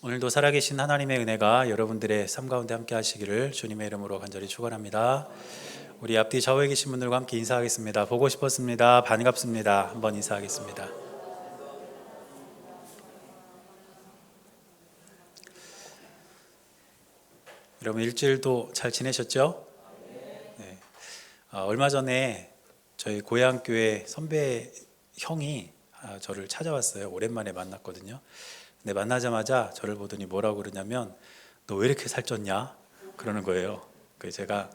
오늘도 살아계신 하나님의 은혜가 여러분들의 삶 가운데 함께 하시기를 주님의 이름으로 간절히 축원합니다. 우리 앞뒤 좌우에 계신 분들과 함께 인사하겠습니다. 보고 싶었습니다. 반갑습니다. 한번 인사하겠습니다. 여러분 일주일도 잘 지내셨죠? 네. 아, 얼마 전에 저희 고향 교회 선배 형이 아, 저를 찾아왔어요. 오랜만에 만났거든요. 근데 만나자마자 저를 보더니 뭐라고 그러냐면 너 왜 이렇게 살쪘냐? 그러는 거예요. 그 제가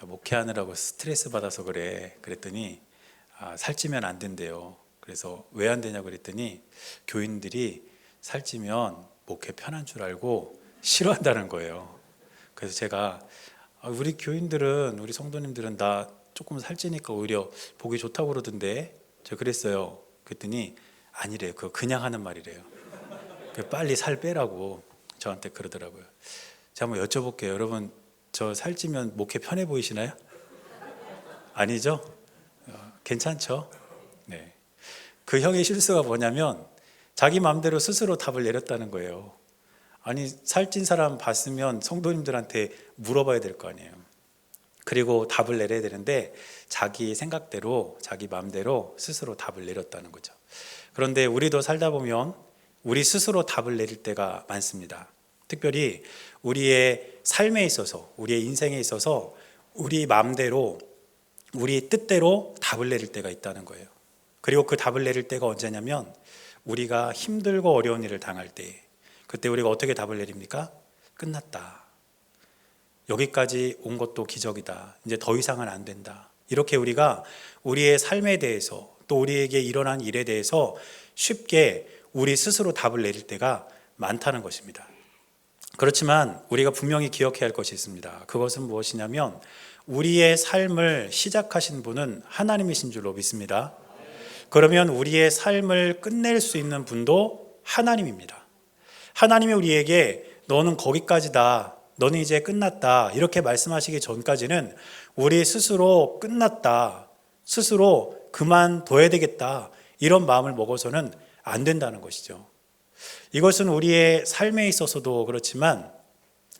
아, 목회하느라고 스트레스 받아서 그래. 그랬더니 아, 살찌면 안 된대요. 그래서 왜 안 되냐고 그랬더니 교인들이 살찌면 목회 편한 줄 알고 싫어한다는 거예요. 그래서 제가 아, 우리 교인들은 우리 성도님들은 나 조금 살찌니까 오히려 보기 좋다고 그러던데 제가 그랬어요. 그랬더니 아니래요. 그거 그냥 하는 말이래요. 그 빨리 살 빼라고 저한테 그러더라고요. 제가 한번 여쭤볼게요. 여러분 저 살찌면 목회 편해 보이시나요? 아니죠? 어, 괜찮죠? 네. 그 형의 실수가 뭐냐면 자기 마음대로 스스로 답을 내렸다는 거예요. 아니 살찐 사람 봤으면 성도님들한테 물어봐야 될 거 아니에요. 그리고 답을 내려야 되는데 자기 생각대로 자기 마음대로 스스로 답을 내렸다는 거죠. 그런데 우리도 살다 보면 우리 스스로 답을 내릴 때가 많습니다. 특별히 우리의 삶에 있어서 우리의 인생에 있어서 우리 마음대로 우리 뜻대로 답을 내릴 때가 있다는 거예요. 그리고 그 답을 내릴 때가 언제냐면 우리가 힘들고 어려운 일을 당할 때 그때 우리가 어떻게 답을 내립니까? 끝났다. 여기까지 온 것도 기적이다. 이제 더 이상은 안 된다. 이렇게 우리가 우리의 삶에 대해서 또 우리에게 일어난 일에 대해서 쉽게 우리 스스로 답을 내릴 때가 많다는 것입니다. 그렇지만 우리가 분명히 기억해야 할 것이 있습니다. 그것은 무엇이냐면 우리의 삶을 시작하신 분은 하나님이신 줄로 믿습니다. 그러면 우리의 삶을 끝낼 수 있는 분도 하나님입니다. 하나님이 우리에게 너는 거기까지다. 너는 이제 끝났다. 이렇게 말씀하시기 전까지는 우리 스스로 끝났다. 스스로 그만둬야 되겠다. 이런 마음을 먹어서는 안 된다는 것이죠. 이것은 우리의 삶에 있어서도 그렇지만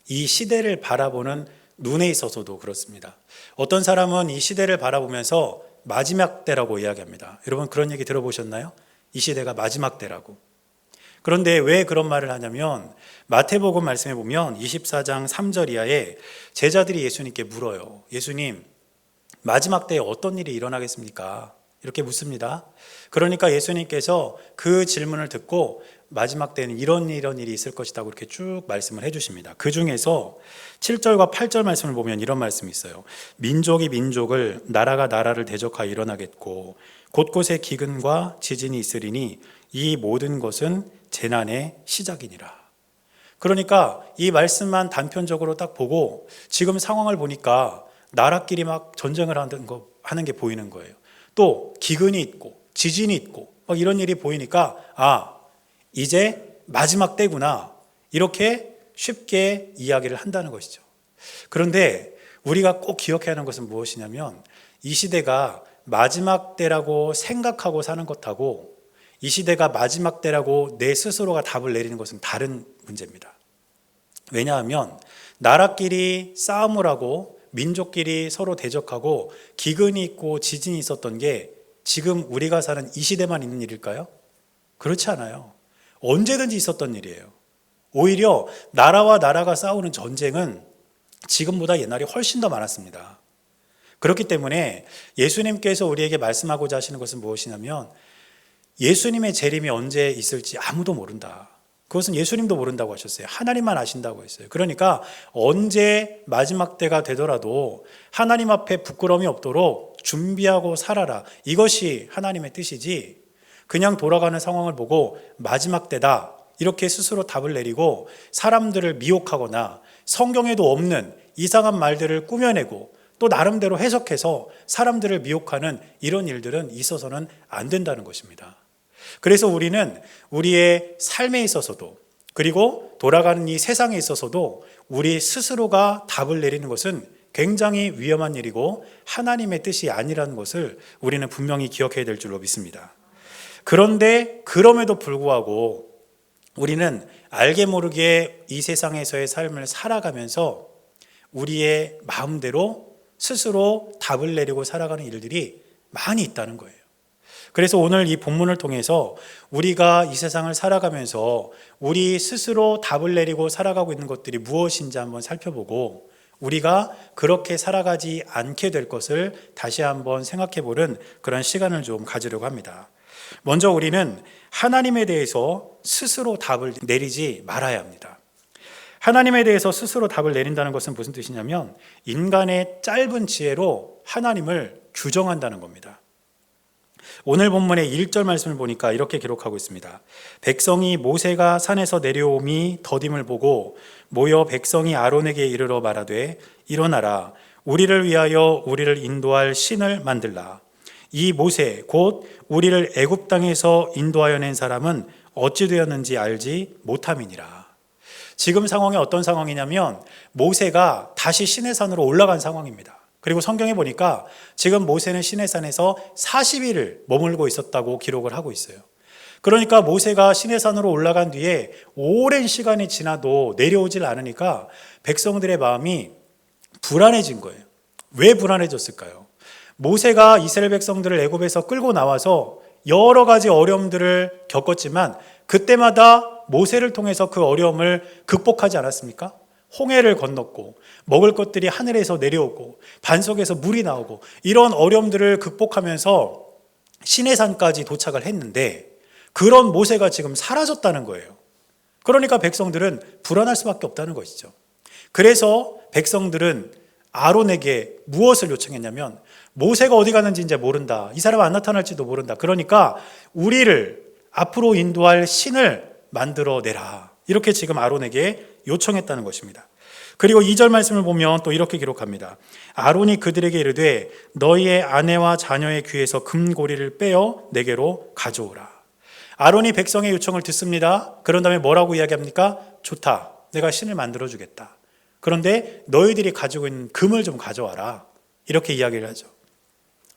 이 시대를 바라보는 눈에 있어서도 그렇습니다. 어떤 사람은 이 시대를 바라보면서 마지막 때라고 이야기합니다. 여러분 그런 얘기 들어보셨나요? 이 시대가 마지막 때라고. 그런데 왜 그런 말을 하냐면 마태복음 말씀해 보면 24장 3절 이하에 제자들이 예수님께 물어요. 예수님, 마지막 때에 어떤 일이 일어나겠습니까? 이렇게 묻습니다. 그러니까 예수님께서 그 질문을 듣고 마지막 때는 이런 이런 일이 있을 것이다 그렇게 쭉 말씀을 해주십니다. 그 중에서 7절과 8절 말씀을 보면 이런 말씀이 있어요. 민족이 민족을 나라가 나라를 대적하여 일어나겠고 곳곳에 기근과 지진이 있으리니 이 모든 것은 재난의 시작이니라. 그러니까 이 말씀만 단편적으로 딱 보고 지금 상황을 보니까 나라끼리 막 전쟁을 하는 거 하는 게 보이는 거예요. 또 기근이 있고 지진이 있고 막 이런 일이 보이니까 아 이제 마지막 때구나 이렇게 쉽게 이야기를 한다는 것이죠. 그런데 우리가 꼭 기억해야 하는 것은 무엇이냐면 이 시대가 마지막 때라고 생각하고 사는 것하고 이 시대가 마지막 때라고 내 스스로가 답을 내리는 것은 다른 문제입니다. 왜냐하면 나라끼리 싸움을 하고 민족끼리 서로 대적하고 기근이 있고 지진이 있었던 게 지금 우리가 사는 이 시대만 있는 일일까요? 그렇지 않아요. 언제든지 있었던 일이에요. 오히려 나라와 나라가 싸우는 전쟁은 지금보다 옛날이 훨씬 더 많았습니다. 그렇기 때문에 예수님께서 우리에게 말씀하고자 하시는 것은 무엇이냐면 예수님의 재림이 언제 있을지 아무도 모른다. 그것은 예수님도 모른다고 하셨어요. 하나님만 아신다고 했어요. 그러니까 언제 마지막 때가 되더라도 하나님 앞에 부끄러움이 없도록 준비하고 살아라. 이것이 하나님의 뜻이지 그냥 돌아가는 상황을 보고 마지막 때다. 이렇게 스스로 답을 내리고 사람들을 미혹하거나 성경에도 없는 이상한 말들을 꾸며내고 또 나름대로 해석해서 사람들을 미혹하는 이런 일들은 있어서는 안 된다는 것입니다. 그래서 우리는 우리의 삶에 있어서도 그리고 돌아가는 이 세상에 있어서도 우리 스스로가 답을 내리는 것은 굉장히 위험한 일이고 하나님의 뜻이 아니라는 것을 우리는 분명히 기억해야 될 줄로 믿습니다. 그런데 그럼에도 불구하고 우리는 알게 모르게 이 세상에서의 삶을 살아가면서 우리의 마음대로 스스로 답을 내리고 살아가는 일들이 많이 있다는 거예요. 그래서 오늘 이 본문을 통해서 우리가 이 세상을 살아가면서 우리 스스로 답을 내리고 살아가고 있는 것들이 무엇인지 한번 살펴보고 우리가 그렇게 살아가지 않게 될 것을 다시 한번 생각해 보는 그런 시간을 좀 가지려고 합니다. 먼저 우리는 하나님에 대해서 스스로 답을 내리지 말아야 합니다. 하나님에 대해서 스스로 답을 내린다는 것은 무슨 뜻이냐면 인간의 짧은 지혜로 하나님을 규정한다는 겁니다. 오늘 본문의 1절 말씀을 보니까 이렇게 기록하고 있습니다. 백성이 모세가 산에서 내려옴이 더딤을 보고 모여 백성이 아론에게 이르러 말하되 일어나라 우리를 위하여 우리를 인도할 신을 만들라 이 모세 곧 우리를 애굽 땅에서 인도하여 낸 사람은 어찌 되었는지 알지 못함이니라. 지금 상황이 어떤 상황이냐면 모세가 다시 시내산으로 올라간 상황입니다. 그리고 성경에 보니까 지금 모세는 시내산에서 40일을 머물고 있었다고 기록을 하고 있어요. 그러니까 모세가 시내산으로 올라간 뒤에 오랜 시간이 지나도 내려오질 않으니까 백성들의 마음이 불안해진 거예요. 왜 불안해졌을까요? 모세가 이스라엘 백성들을 애굽에서 끌고 나와서 여러 가지 어려움들을 겪었지만 그때마다 모세를 통해서 그 어려움을 극복하지 않았습니까? 홍해를 건넜고 먹을 것들이 하늘에서 내려오고 반석에서 물이 나오고 이런 어려움들을 극복하면서 시내산까지 도착을 했는데 그런 모세가 지금 사라졌다는 거예요. 그러니까 백성들은 불안할 수밖에 없다는 것이죠. 그래서 백성들은 아론에게 무엇을 요청했냐면 모세가 어디 가는지 이제 모른다. 이 사람 안 나타날지도 모른다. 그러니까 우리를 앞으로 인도할 신을 만들어 내라. 이렇게 지금 아론에게 요청했다는 것입니다. 그리고 2절 말씀을 보면 또 이렇게 기록합니다. 아론이 그들에게 이르되 너희의 아내와 자녀의 귀에서 금고리를 빼어 내게로 가져오라. 아론이 백성의 요청을 듣습니다. 그런 다음에 뭐라고 이야기합니까? 좋다. 내가 신을 만들어 주겠다. 그런데 너희들이 가지고 있는 금을 좀 가져와라. 이렇게 이야기를 하죠.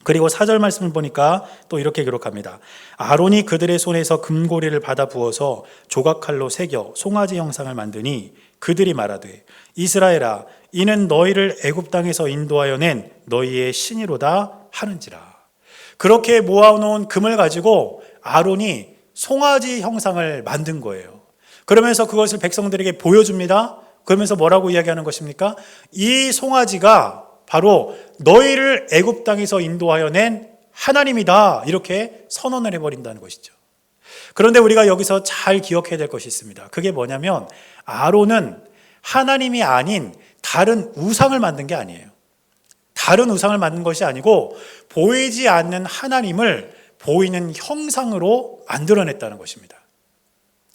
그리고 사절 말씀을 보니까 또 이렇게 기록합니다. 아론이 그들의 손에서 금고리를 받아 부어서 조각칼로 새겨 송아지 형상을 만드니 그들이 말하되 이스라엘아 이는 너희를 애굽 땅에서 인도하여 낸 너희의 신이로다 하는지라. 그렇게 모아놓은 금을 가지고 아론이 송아지 형상을 만든 거예요. 그러면서 그것을 백성들에게 보여줍니다. 그러면서 뭐라고 이야기하는 것입니까? 이 송아지가 바로 너희를 애굽 땅에서 인도하여 낸 하나님이다. 이렇게 선언을 해버린다는 것이죠. 그런데 우리가 여기서 잘 기억해야 될 것이 있습니다. 그게 뭐냐면 아론은 하나님이 아닌 다른 우상을 만든 게 아니에요. 다른 우상을 만든 것이 아니고 보이지 않는 하나님을 보이는 형상으로 만들어냈다는 것입니다.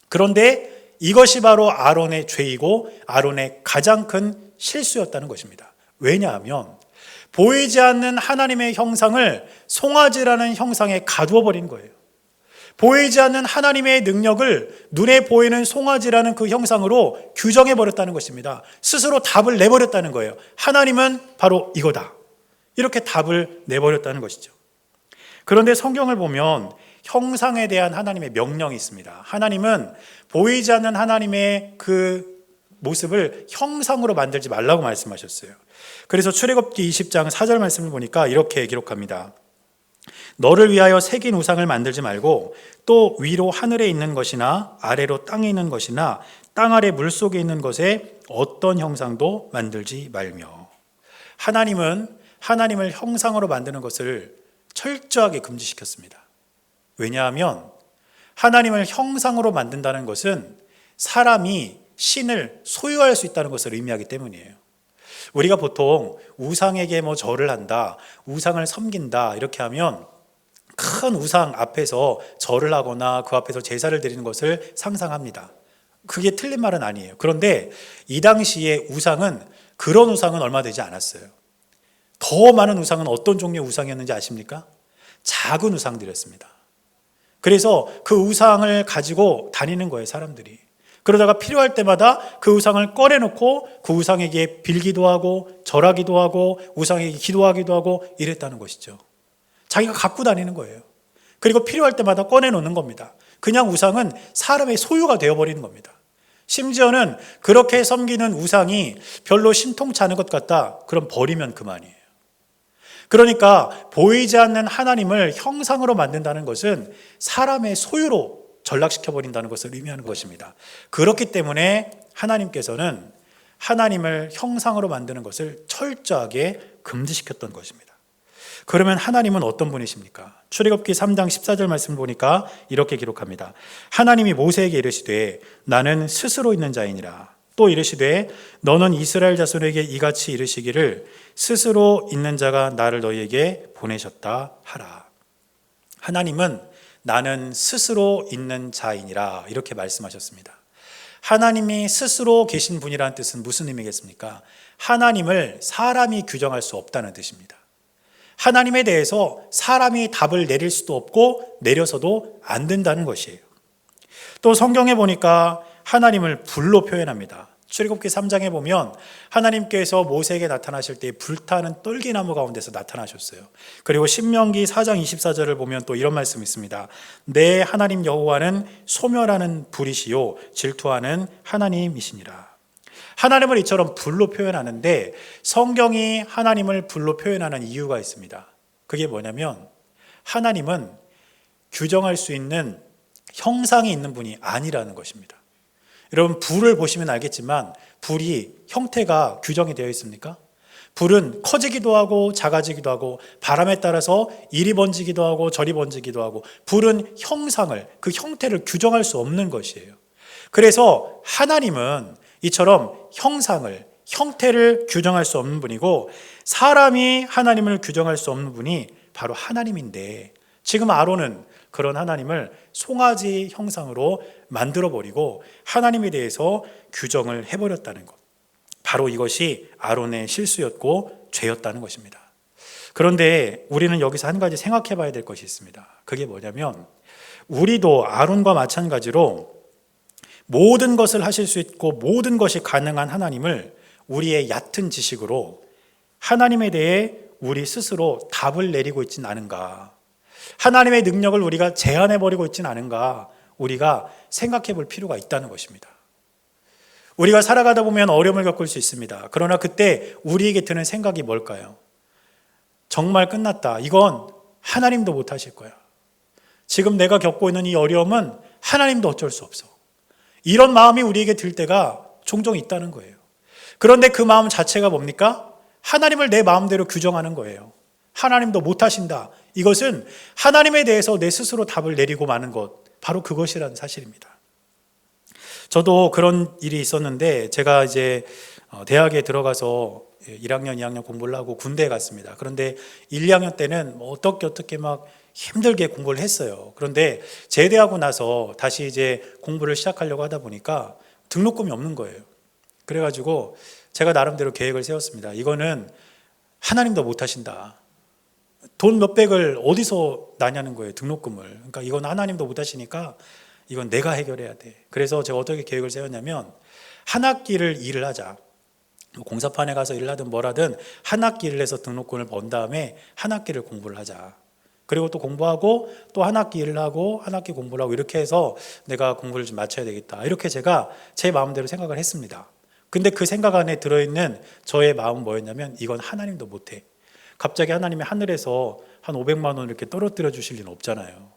그런데 이것이 바로 아론의 죄이고 아론의 가장 큰 실수였다는 것입니다. 왜냐하면 보이지 않는 하나님의 형상을 송아지라는 형상에 가두어 버린 거예요. 보이지 않는 하나님의 능력을 눈에 보이는 송아지라는 그 형상으로 규정해 버렸다는 것입니다. 스스로 답을 내버렸다는 거예요. 하나님은 바로 이거다. 이렇게 답을 내버렸다는 것이죠. 그런데 성경을 보면 형상에 대한 하나님의 명령이 있습니다. 하나님은 보이지 않는 하나님의 그 모습을 형상으로 만들지 말라고 말씀하셨어요. 그래서 출애굽기 20장 4절 말씀을 보니까 이렇게 기록합니다. 너를 위하여 새긴 우상을 만들지 말고 또 위로 하늘에 있는 것이나 아래로 땅에 있는 것이나 땅 아래 물 속에 있는 것에 어떤 형상도 만들지 말며 하나님은 하나님을 형상으로 만드는 것을 철저하게 금지시켰습니다. 왜냐하면 하나님을 형상으로 만든다는 것은 사람이 신을 소유할 수 있다는 것을 의미하기 때문이에요. 우리가 보통 우상에게 뭐 절을 한다, 우상을 섬긴다 이렇게 하면 큰 우상 앞에서 절을 하거나 그 앞에서 제사를 드리는 것을 상상합니다. 그게 틀린 말은 아니에요. 그런데 이 당시에 우상은 그런 우상은 얼마 되지 않았어요. 더 많은 우상은 어떤 종류의 우상이었는지 아십니까? 작은 우상들이었습니다. 그래서 그 우상을 가지고 다니는 거예요, 사람들이. 그러다가 필요할 때마다 그 우상을 꺼내놓고 그 우상에게 빌기도 하고 절하기도 하고 우상에게 기도하기도 하고 이랬다는 것이죠. 자기가 갖고 다니는 거예요. 그리고 필요할 때마다 꺼내놓는 겁니다. 그냥 우상은 사람의 소유가 되어버리는 겁니다. 심지어는 그렇게 섬기는 우상이 별로 신통치 않은 것 같다. 그럼 버리면 그만이에요. 그러니까 보이지 않는 하나님을 형상으로 만든다는 것은 사람의 소유로 전락시켜 버린다는 것을 의미하는 것입니다. 그렇기 때문에 하나님께서는 하나님을 형상으로 만드는 것을 철저하게 금지시켰던 것입니다. 그러면 하나님은 어떤 분이십니까? 출애굽기 3장 14절 말씀을 보니까 이렇게 기록합니다. 하나님이 모세에게 이르시되 나는 스스로 있는 자이니라. 또 이르시되 너는 이스라엘 자손에게 이같이 이르시기를 스스로 있는 자가 나를 너희에게 보내셨다 하라. 하나님은 나는 스스로 있는 자이니라 이렇게 말씀하셨습니다. 하나님이 스스로 계신 분이라는 뜻은 무슨 의미겠습니까? 하나님을 사람이 규정할 수 없다는 뜻입니다. 하나님에 대해서 사람이 답을 내릴 수도 없고 내려서도 안 된다는 것이에요. 또 성경에 보니까 하나님을 불로 표현합니다. 출애굽기 3장에 보면 하나님께서 모세에게 나타나실 때 불타는 떨기나무 가운데서 나타나셨어요. 그리고 신명기 4장 24절을 보면 또 이런 말씀이 있습니다. 내 하나님 여호와는 소멸하는 불이시요 질투하는 하나님이시니라. 하나님을 이처럼 불로 표현하는데 성경이 하나님을 불로 표현하는 이유가 있습니다. 그게 뭐냐면 하나님은 규정할 수 있는 형상이 있는 분이 아니라는 것입니다. 여러분 불을 보시면 알겠지만 불이 형태가 규정이 되어 있습니까? 불은 커지기도 하고 작아지기도 하고 바람에 따라서 이리 번지기도 하고 저리 번지기도 하고 불은 형상을 그 형태를 규정할 수 없는 것이에요. 그래서 하나님은 이처럼 형상을 형태를 규정할 수 없는 분이고 사람이 하나님을 규정할 수 없는 분이 바로 하나님인데 지금 아론은 그런 하나님을 송아지 형상으로 만들어 버리고 하나님에 대해서 규정을 해 버렸다는 것. 바로 이것이 아론의 실수였고 죄였다는 것입니다. 그런데 우리는 여기서 한 가지 생각해 봐야 될 것이 있습니다. 그게 뭐냐면 우리도 아론과 마찬가지로 모든 것을 하실 수 있고 모든 것이 가능한 하나님을 우리의 얕은 지식으로 하나님에 대해 우리 스스로 답을 내리고 있지는 않은가. 하나님의 능력을 우리가 제한해 버리고 있지는 않은가. 우리가 생각해 볼 필요가 있다는 것입니다. 우리가 살아가다 보면 어려움을 겪을 수 있습니다. 그러나 그때 우리에게 드는 생각이 뭘까요? 정말 끝났다. 이건 하나님도 못 하실 거야. 지금 내가 겪고 있는 이 어려움은 하나님도 어쩔 수 없어. 이런 마음이 우리에게 들 때가 종종 있다는 거예요. 그런데 그 마음 자체가 뭡니까? 하나님을 내 마음대로 규정하는 거예요. 하나님도 못 하신다. 이것은 하나님에 대해서 내 스스로 답을 내리고 마는 것, 바로 그것이라는 사실입니다. 저도 그런 일이 있었는데 제가 이제 어, 대학에 들어가서 1학년, 2학년 공부를 하고 군대에 갔습니다. 그런데 1, 2학년 때는 뭐 어떻게 어떻게 막 힘들게 공부를 했어요. 그런데 제대하고 나서 다시 이제 공부를 시작하려고 하다 보니까 등록금이 없는 거예요. 그래가지고 제가 나름대로 계획을 세웠습니다. 이거는 하나님도 못하신다. 돈 몇백을 어디서 나냐는 거예요. 등록금을. 그러니까 이건 하나님도 못 하시니까 이건 내가 해결해야 돼. 그래서 제가 어떻게 계획을 세웠냐면 한 학기를 일을 하자. 뭐 공사판에 가서 일 하든 뭘 하든 한 학기를 해서 등록금을 번 다음에 한 학기를 공부를 하자. 그리고 또 공부하고 또 한 학기 일을 하고 한 학기 공부를 하고 이렇게 해서 내가 공부를 좀 마쳐야 되겠다. 이렇게 제가 제 마음대로 생각을 했습니다. 근데 그 생각 안에 들어있는 저의 마음은 뭐였냐면 이건 하나님도 못해. 갑자기 하나님이 하늘에서 한 500만 원 이렇게 떨어뜨려 주실 리는 없잖아요.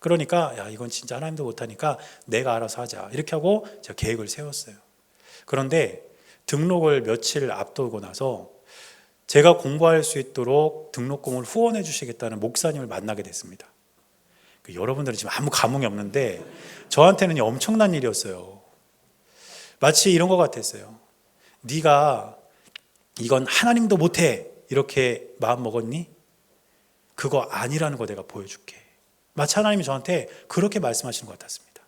그러니까 야 이건 진짜 하나님도 못하니까 내가 알아서 하자 이렇게 하고 제가 계획을 세웠어요. 그런데 등록을 며칠 앞두고 나서 제가 공부할 수 있도록 등록금을 후원해 주시겠다는 목사님을 만나게 됐습니다. 그 여러분들은 지금 아무 감흥이 없는데 저한테는 엄청난 일이었어요. 마치 이런 것 같았어요. 네가 이건 하나님도 못해 이렇게 마음 먹었니? 그거 아니라는 거 내가 보여줄게. 마치 하나님이 저한테 그렇게 말씀하시는 것 같았습니다.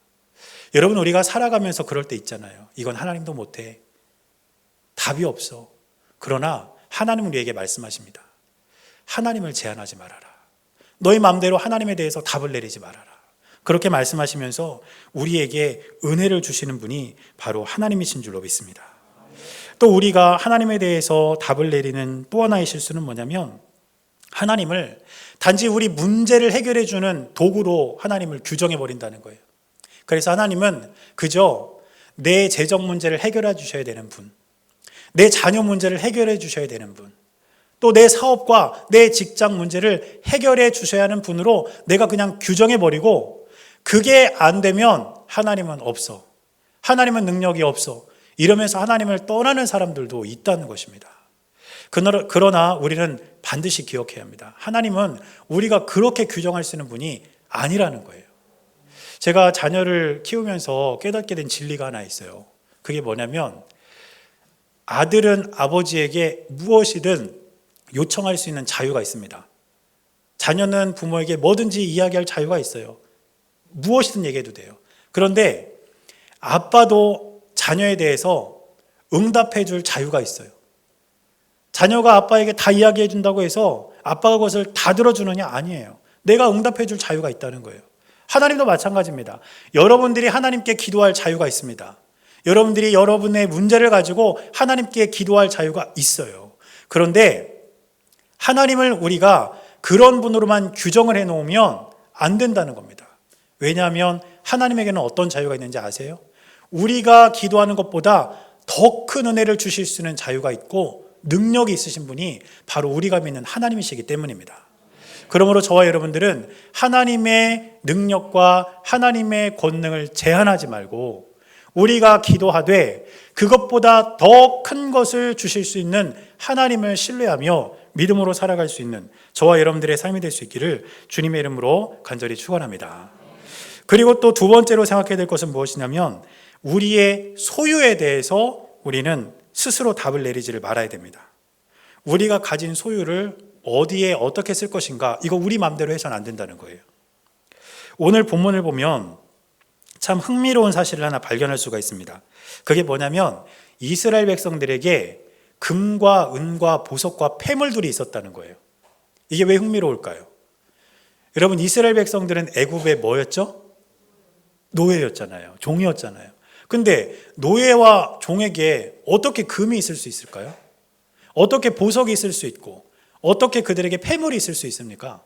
여러분 우리가 살아가면서 그럴 때 있잖아요. 이건 하나님도 못해. 답이 없어. 그러나 하나님은 우리에게 말씀하십니다. 하나님을 제한하지 말아라. 너희 마음대로 하나님에 대해서 답을 내리지 말아라. 그렇게 말씀하시면서 우리에게 은혜를 주시는 분이 바로 하나님이신 줄로 믿습니다. 또 우리가 하나님에 대해서 답을 내리는 또 하나의 실수는 뭐냐면 하나님을 단지 우리 문제를 해결해 주는 도구로 하나님을 규정해 버린다는 거예요. 그래서 하나님은 그저 내 재정 문제를 해결해 주셔야 되는 분, 내 자녀 문제를 해결해 주셔야 되는 분, 또 내 사업과 내 직장 문제를 해결해 주셔야 하는 분으로 내가 그냥 규정해 버리고 그게 안 되면 하나님은 없어. 하나님은 능력이 없어. 이러면서 하나님을 떠나는 사람들도 있다는 것입니다. 그러- 그러나 우리는 반드시 기억해야 합니다. 하나님은 우리가 그렇게 규정할 수 있는 분이 아니라는 거예요. 제가 자녀를 키우면서 깨닫게 된 진리가 하나 있어요. 그게 뭐냐면 아들은 아버지에게 무엇이든 요청할 수 있는 자유가 있습니다. 자녀는 부모에게 뭐든지 이야기할 자유가 있어요. 무엇이든 얘기해도 돼요. 그런데 아빠도 자녀에 대해서 응답해 줄 자유가 있어요. 자녀가 아빠에게 다 이야기해 준다고 해서 아빠가 그것을 다 들어주느냐? 아니에요. 내가 응답해 줄 자유가 있다는 거예요. 하나님도 마찬가지입니다. 여러분들이 하나님께 기도할 자유가 있습니다. 여러분들이 여러분의 문제를 가지고 하나님께 기도할 자유가 있어요. 그런데 하나님을 우리가 그런 분으로만 규정을 해 놓으면 안 된다는 겁니다. 왜냐하면 하나님에게는 어떤 자유가 있는지 아세요? 우리가 기도하는 것보다 더 큰 은혜를 주실 수 있는 자유가 있고 능력이 있으신 분이 바로 우리가 믿는 하나님이시기 때문입니다. 그러므로 저와 여러분들은 하나님의 능력과 하나님의 권능을 제한하지 말고 우리가 기도하되 그것보다 더 큰 것을 주실 수 있는 하나님을 신뢰하며 믿음으로 살아갈 수 있는 저와 여러분들의 삶이 될 수 있기를 주님의 이름으로 간절히 축원합니다. 그리고 또 두 번째로 생각해야 될 것은 무엇이냐면 우리의 소유에 대해서 우리는 스스로 답을 내리지를 말아야 됩니다. 우리가 가진 소유를 어디에 어떻게 쓸 것인가 이거 우리 마음대로 해서는 안 된다는 거예요. 오늘 본문을 보면 참 흥미로운 사실을 하나 발견할 수가 있습니다. 그게 뭐냐면 이스라엘 백성들에게 금과 은과 보석과 폐물들이 있었다는 거예요. 이게 왜 흥미로울까요? 여러분 이스라엘 백성들은 애굽에 뭐였죠? 노예였잖아요. 종이었잖아요. 근데 노예와 종에게 어떻게 금이 있을 수 있을까요? 어떻게 보석이 있을 수 있고 어떻게 그들에게 폐물이 있을 수 있습니까?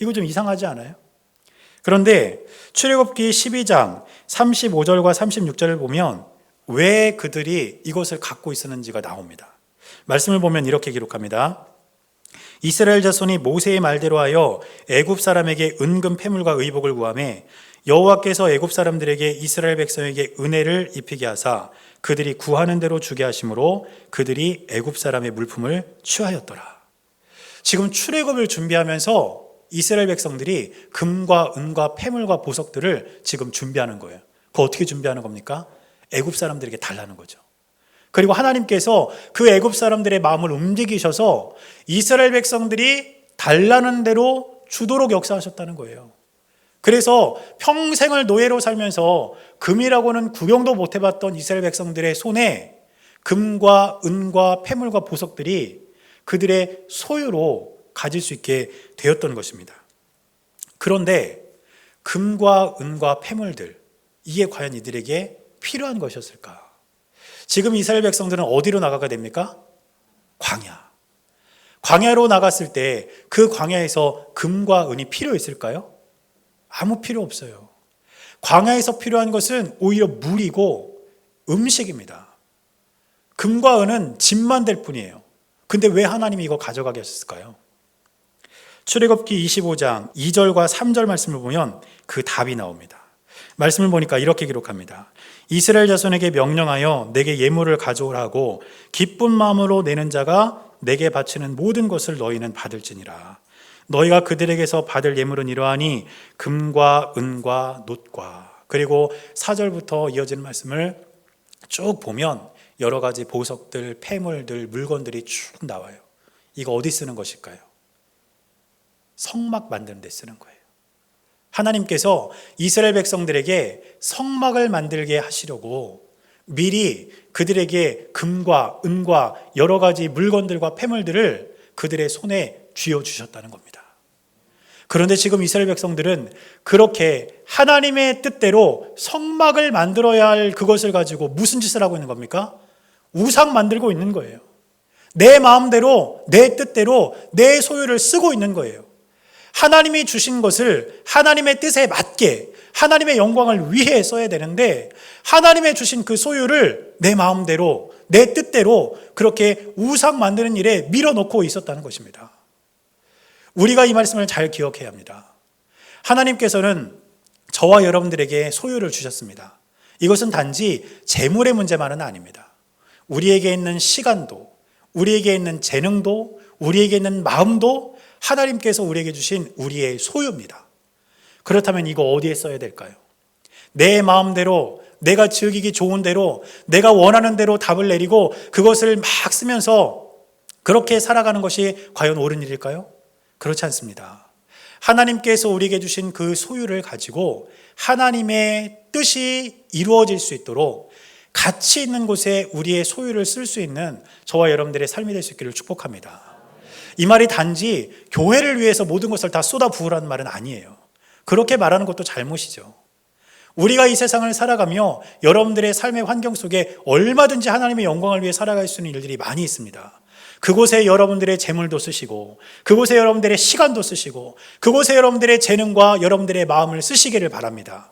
이거 좀 이상하지 않아요? 그런데 출애굽기 12장 35절과 36절을 보면 왜 그들이 이것을 갖고 있었는지가 나옵니다. 말씀을 보면 이렇게 기록합니다. 이스라엘 자손이 모세의 말대로 하여 애굽 사람에게 은금 폐물과 의복을 구함에 여호와께서 애굽 사람들에게 이스라엘 백성에게 은혜를 입히게 하사 그들이 구하는 대로 주게 하심으로 그들이 애굽 사람의 물품을 취하였더라. 지금 출애굽을 준비하면서 이스라엘 백성들이 금과 은과 폐물과 보석들을 지금 준비하는 거예요. 그 어떻게 준비하는 겁니까? 애굽 사람들에게 달라는 거죠. 그리고 하나님께서 그 애굽 사람들의 마음을 움직이셔서 이스라엘 백성들이 달라는 대로 주도록 역사하셨다는 거예요. 그래서 평생을 노예로 살면서 금이라고는 구경도 못 해봤던 이스라엘 백성들의 손에 금과 은과 폐물과 보석들이 그들의 소유로 가질 수 있게 되었던 것입니다. 그런데 금과 은과 폐물들, 이게 과연 이들에게 필요한 것이었을까? 지금 이스라엘 백성들은 어디로 나가게 됩니까? 광야. 광야로 나갔을 때 그 광야에서 금과 은이 필요했을까요? 아무 필요 없어요. 광야에서 필요한 것은 오히려 물이고 음식입니다. 금과 은은 짐만 될 뿐이에요. 근데 왜 하나님이 이거 가져가게 하셨을까요? 출애굽기 25장 2절과 3절 말씀을 보면 그 답이 나옵니다. 말씀을 보니까 이렇게 기록합니다. 이스라엘 자손에게 명령하여 내게 예물을 가져오라고 기쁜 마음으로 내는 자가 내게 바치는 모든 것을 너희는 받을지니라. 너희가 그들에게서 받을 예물은 이러하니 금과 은과 놋과 그리고 4절부터 이어지는 말씀을 쭉 보면 여러 가지 보석들, 폐물들, 물건들이 쭉 나와요. 이거 어디 쓰는 것일까요? 성막 만드는 데 쓰는 거예요. 하나님께서 이스라엘 백성들에게 성막을 만들게 하시려고 미리 그들에게 금과 은과 여러 가지 물건들과 폐물들을 그들의 손에 쥐어 주셨다는 겁니다. 그런데 지금 이스라엘 백성들은 그렇게 하나님의 뜻대로 성막을 만들어야 할 그것을 가지고 무슨 짓을 하고 있는 겁니까? 우상 만들고 있는 거예요. 내 마음대로, 내 뜻대로 내 소유를 쓰고 있는 거예요. 하나님이 주신 것을 하나님의 뜻에 맞게 하나님의 영광을 위해 써야 되는데 하나님의 주신 그 소유를 내 마음대로 내 뜻대로 그렇게 우상 만드는 일에 밀어넣고 있었다는 것입니다. 우리가 이 말씀을 잘 기억해야 합니다. 하나님께서는 저와 여러분들에게 소유를 주셨습니다. 이것은 단지 재물의 문제만은 아닙니다. 우리에게 있는 시간도, 우리에게 있는 재능도, 우리에게 있는 마음도 하나님께서 우리에게 주신 우리의 소유입니다. 그렇다면 이거 어디에 써야 될까요? 내 마음대로 내가 즐기기 좋은 대로 내가 원하는 대로 답을 내리고 그것을 막 쓰면서 그렇게 살아가는 것이 과연 옳은 일일까요? 그렇지 않습니다. 하나님께서 우리에게 주신 그 소유를 가지고 하나님의 뜻이 이루어질 수 있도록 가치 있는 곳에 우리의 소유를 쓸 수 있는 저와 여러분들의 삶이 될 수 있기를 축복합니다. 이 말이 단지 교회를 위해서 모든 것을 다 쏟아 부으라는 말은 아니에요. 그렇게 말하는 것도 잘못이죠. 우리가 이 세상을 살아가며 여러분들의 삶의 환경 속에 얼마든지 하나님의 영광을 위해 살아갈 수 있는 일들이 많이 있습니다. 그곳에 여러분들의 재물도 쓰시고, 그곳에 여러분들의 시간도 쓰시고, 그곳에 여러분들의 재능과 여러분들의 마음을 쓰시기를 바랍니다.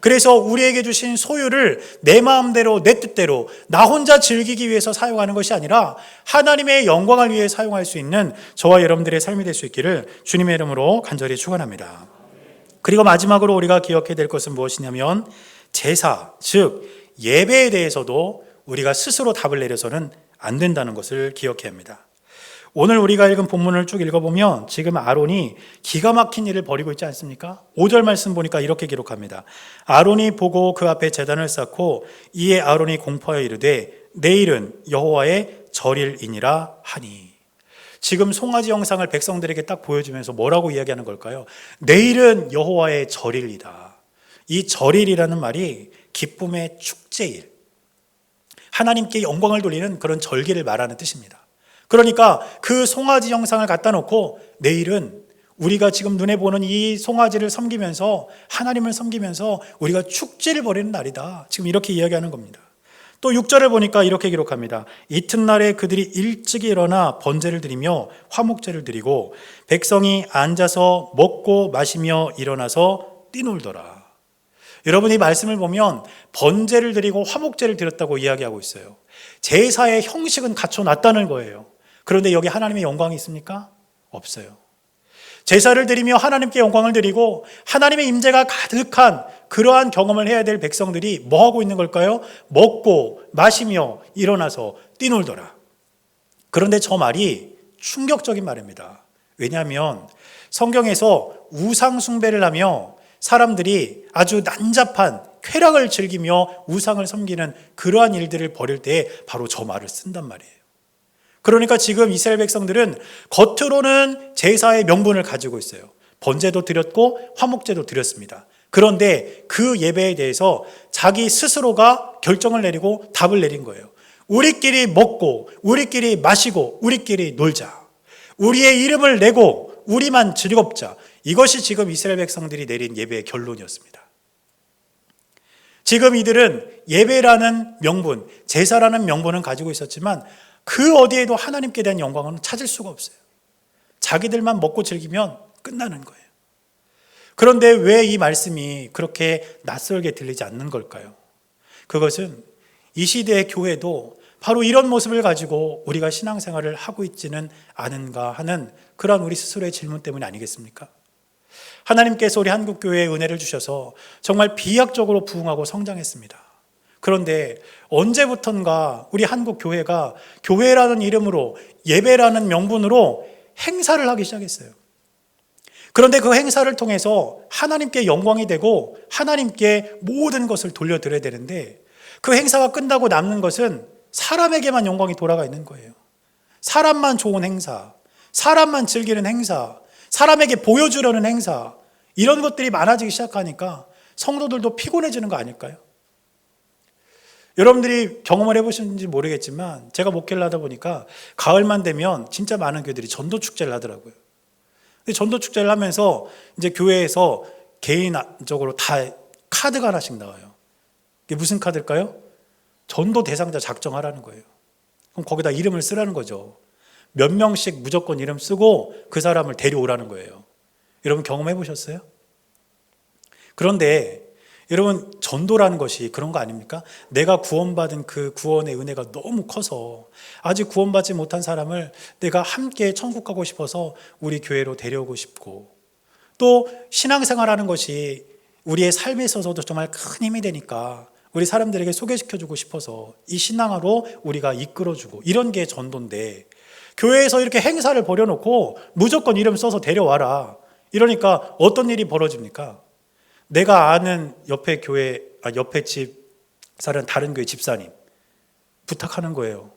그래서 우리에게 주신 소유를 내 마음대로, 내 뜻대로, 나 혼자 즐기기 위해서 사용하는 것이 아니라 하나님의 영광을 위해 사용할 수 있는 저와 여러분들의 삶이 될 수 있기를 주님의 이름으로 간절히 축원합니다. 그리고 마지막으로 우리가 기억해야 될 것은 무엇이냐면 제사, 즉 예배에 대해서도 우리가 스스로 답을 내려서는 안 된다는 것을 기억해야 합니다. 오늘 우리가 읽은 본문을 쭉 읽어보면 지금 아론이 기가 막힌 일을 벌이고 있지 않습니까? 5절 말씀 보니까 이렇게 기록합니다. 아론이 보고 그 앞에 재단을 쌓고 이에 아론이 공포하여 이르되 내일은 여호와의 절일이니라 하니. 지금 송아지 영상을 백성들에게 딱 보여주면서 뭐라고 이야기하는 걸까요? 내일은 여호와의 절일이다. 이 절일이라는 말이 기쁨의 축제일, 하나님께 영광을 돌리는 그런 절기를 말하는 뜻입니다. 그러니까 그 송아지 영상을 갖다 놓고 내일은 우리가 지금 눈에 보는 이 송아지를 섬기면서 하나님을 섬기면서 우리가 축제를 벌이는 날이다. 지금 이렇게 이야기하는 겁니다. 또 6절을 보니까 이렇게 기록합니다. 이튿날에 그들이 일찍 일어나 번제를 드리며 화목제를 드리고 백성이 앉아서 먹고 마시며 일어나서 뛰놀더라. 여러분 이 말씀을 보면 번제를 드리고 화목제를 드렸다고 이야기하고 있어요. 제사의 형식은 갖춰놨다는 거예요. 그런데 여기 하나님의 영광이 있습니까? 없어요. 제사를 드리며 하나님께 영광을 드리고 하나님의 임재가 가득한 그러한 경험을 해야 될 백성들이 뭐 하고 있는 걸까요? 먹고 마시며 일어나서 뛰놀더라. 그런데 저 말이 충격적인 말입니다. 왜냐하면 성경에서 우상 숭배를 하며 사람들이 아주 난잡한 쾌락을 즐기며 우상을 섬기는 그러한 일들을 벌일 때 바로 저 말을 쓴단 말이에요. 그러니까 지금 이스라엘 백성들은 겉으로는 제사의 명분을 가지고 있어요. 번제도 드렸고 화목제도 드렸습니다. 그런데 그 예배에 대해서 자기 스스로가 결정을 내리고 답을 내린 거예요. 우리끼리 먹고, 우리끼리 마시고, 우리끼리 놀자. 우리의 이름을 내고, 우리만 즐겁자. 이것이 지금 이스라엘 백성들이 내린 예배의 결론이었습니다. 지금 이들은 예배라는 명분, 제사라는 명분은 가지고 있었지만 그 어디에도 하나님께 대한 영광은 찾을 수가 없어요. 자기들만 먹고 즐기면 끝나는 거예요. 그런데 왜 이 말씀이 그렇게 낯설게 들리지 않는 걸까요? 그것은 이 시대의 교회도 바로 이런 모습을 가지고 우리가 신앙생활을 하고 있지는 않은가 하는 그러한 우리 스스로의 질문 때문이 아니겠습니까? 하나님께서 우리 한국 교회에 은혜를 주셔서 정말 비약적으로 부흥하고 성장했습니다. 그런데 언제부턴가 우리 한국 교회가 교회라는 이름으로 예배라는 명분으로 행사를 하기 시작했어요. 그런데 그 행사를 통해서 하나님께 영광이 되고 하나님께 모든 것을 돌려드려야 되는데 그 행사가 끝나고 남는 것은 사람에게만 영광이 돌아가 있는 거예요. 사람만 좋은 행사, 사람만 즐기는 행사, 사람에게 보여주려는 행사, 이런 것들이 많아지기 시작하니까 성도들도 피곤해지는 거 아닐까요? 여러분들이 경험을 해보셨는지 모르겠지만 제가 목회를 하다 보니까 가을만 되면 진짜 많은 교회들이 전도 축제를 하더라고요. 근데 전도 축제를 하면서 이제 교회에서 개인적으로 다 카드가 하나씩 나와요. 이게 무슨 카드일까요? 전도 대상자 작정하라는 거예요. 그럼 거기다 이름을 쓰라는 거죠. 몇 명씩 무조건 이름 쓰고 그 사람을 데려오라는 거예요. 여러분 경험해 보셨어요? 그런데 여러분 전도라는 것이 그런 거 아닙니까? 내가 구원받은 그 구원의 은혜가 너무 커서 아직 구원받지 못한 사람을 내가 함께 천국 가고 싶어서 우리 교회로 데려오고 싶고 또 신앙생활하는 것이 우리의 삶에 있어서도 정말 큰 힘이 되니까 우리 사람들에게 소개시켜주고 싶어서 이 신앙으로 우리가 이끌어주고 이런 게 전도인데 교회에서 이렇게 행사를 벌여놓고 무조건 이름 써서 데려와라 이러니까 어떤 일이 벌어집니까? 내가 아는 옆에 교회, 아, 옆에 집 사는 다른 교회 집사님 부탁하는 거예요.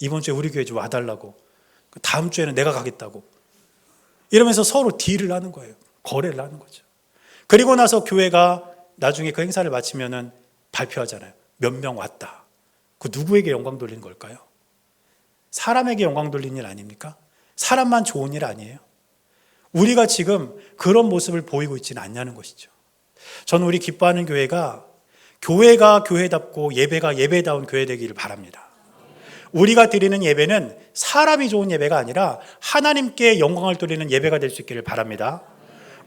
이번 주에 우리 교회 좀 와달라고. 그 다음 주에는 내가 가겠다고. 이러면서 서로 딜을 하는 거예요. 거래를 하는 거죠. 그리고 나서 교회가 나중에 그 행사를 마치면은 발표하잖아요. 몇 명 왔다. 그 누구에게 영광 돌리는 걸까요? 사람에게 영광 돌리는 일 아닙니까? 사람만 좋은 일 아니에요? 우리가 지금 그런 모습을 보이고 있지는 않냐는 것이죠. 저는 우리 기뻐하는 교회가 교회가 교회답고 예배가 예배다운 교회 되기를 바랍니다. 우리가 드리는 예배는 사람이 좋은 예배가 아니라 하나님께 영광을 돌리는 예배가 될 수 있기를 바랍니다.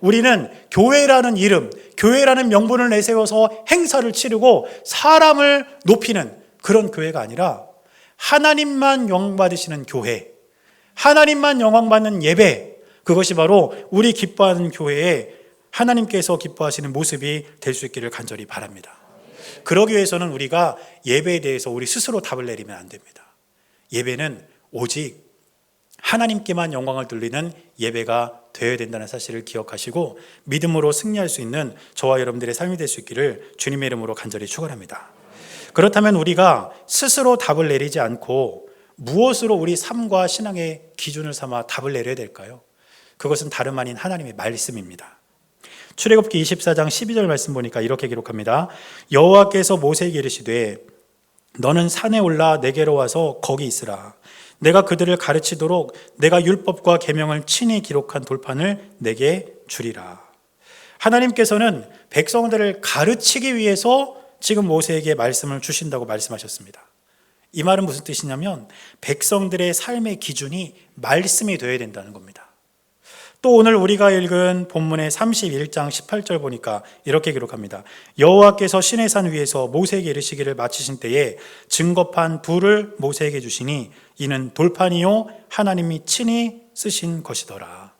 우리는 교회라는 이름, 교회라는 명분을 내세워서 행사를 치르고 사람을 높이는 그런 교회가 아니라 하나님만 영광 받으시는 교회, 하나님만 영광 받는 예배, 그것이 바로 우리 기뻐하는 교회의 하나님께서 기뻐하시는 모습이 될 수 있기를 간절히 바랍니다. 그러기 위해서는 우리가 예배에 대해서 우리 스스로 답을 내리면 안 됩니다. 예배는 오직 하나님께만 영광을 돌리는 예배가 되어야 된다는 사실을 기억하시고 믿음으로 승리할 수 있는 저와 여러분들의 삶이 될 수 있기를 주님의 이름으로 간절히 축원합니다. 그렇다면 우리가 스스로 답을 내리지 않고 무엇으로 우리 삶과 신앙의 기준을 삼아 답을 내려야 될까요? 그것은 다름 아닌 하나님의 말씀입니다. 출애굽기 24장 12절 말씀 보니까 이렇게 기록합니다. 여호와께서 모세에게 이르시되 너는 산에 올라 내게로 와서 거기 있으라. 내가 그들을 가르치도록 내가 율법과 계명을 친히 기록한 돌판을 내게 주리라. 하나님께서는 백성들을 가르치기 위해서 지금 모세에게 말씀을 주신다고 말씀하셨습니다. 이 말은 무슨 뜻이냐면 백성들의 삶의 기준이 말씀이 되어야 된다는 겁니다. 또 오늘 우리가 읽은 본문의 31장 18절 보니까 이렇게 기록합니다. 여호와께서 시내 산 위에서 모세에게 이르시기를 마치신 때에 증거판 둘을 모세에게 주시니 이는 돌판이요 하나님이 친히 쓰신 것이더라.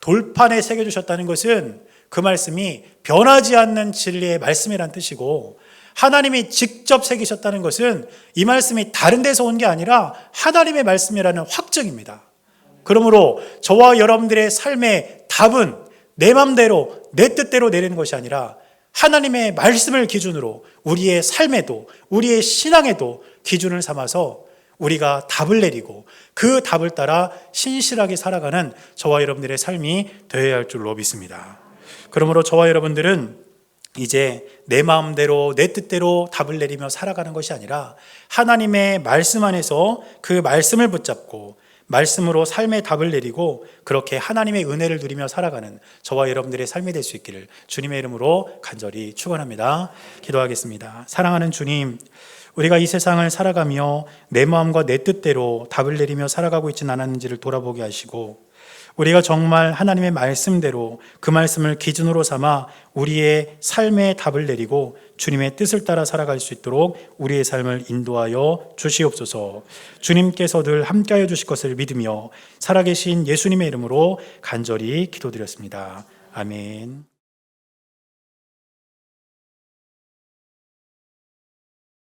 돌판에 새겨 주셨다는 것은 그 말씀이 변하지 않는 진리의 말씀이란 뜻이고 하나님이 직접 새기셨다는 것은 이 말씀이 다른 데서 온 게 아니라 하나님의 말씀이라는 확증입니다. 그러므로 저와 여러분들의 삶의 답은 내 맘대로 내 뜻대로 내리는 것이 아니라 하나님의 말씀을 기준으로 우리의 삶에도 우리의 신앙에도 기준을 삼아서 우리가 답을 내리고 그 답을 따라 신실하게 살아가는 저와 여러분들의 삶이 되어야 할 줄로 믿습니다. 그러므로 저와 여러분들은 이제 내 마음대로 내 뜻대로 답을 내리며 살아가는 것이 아니라 하나님의 말씀 안에서 그 말씀을 붙잡고 말씀으로 삶의 답을 내리고 그렇게 하나님의 은혜를 누리며 살아가는 저와 여러분들의 삶이 될 수 있기를 주님의 이름으로 간절히 축원합니다. 기도하겠습니다. 사랑하는 주님, 우리가 이 세상을 살아가며 내 마음과 내 뜻대로 답을 내리며 살아가고 있지는 않았는지를 돌아보게 하시고 우리가 정말 하나님의 말씀대로 그 말씀을 기준으로 삼아 우리의 삶의 답을 내리고 주님의 뜻을 따라 살아갈 수 있도록 우리의 삶을 인도하여 주시옵소서. 주님께서 늘 함께하여 주실 것을 믿으며 살아계신 예수님의 이름으로 간절히 기도드렸습니다. 아멘.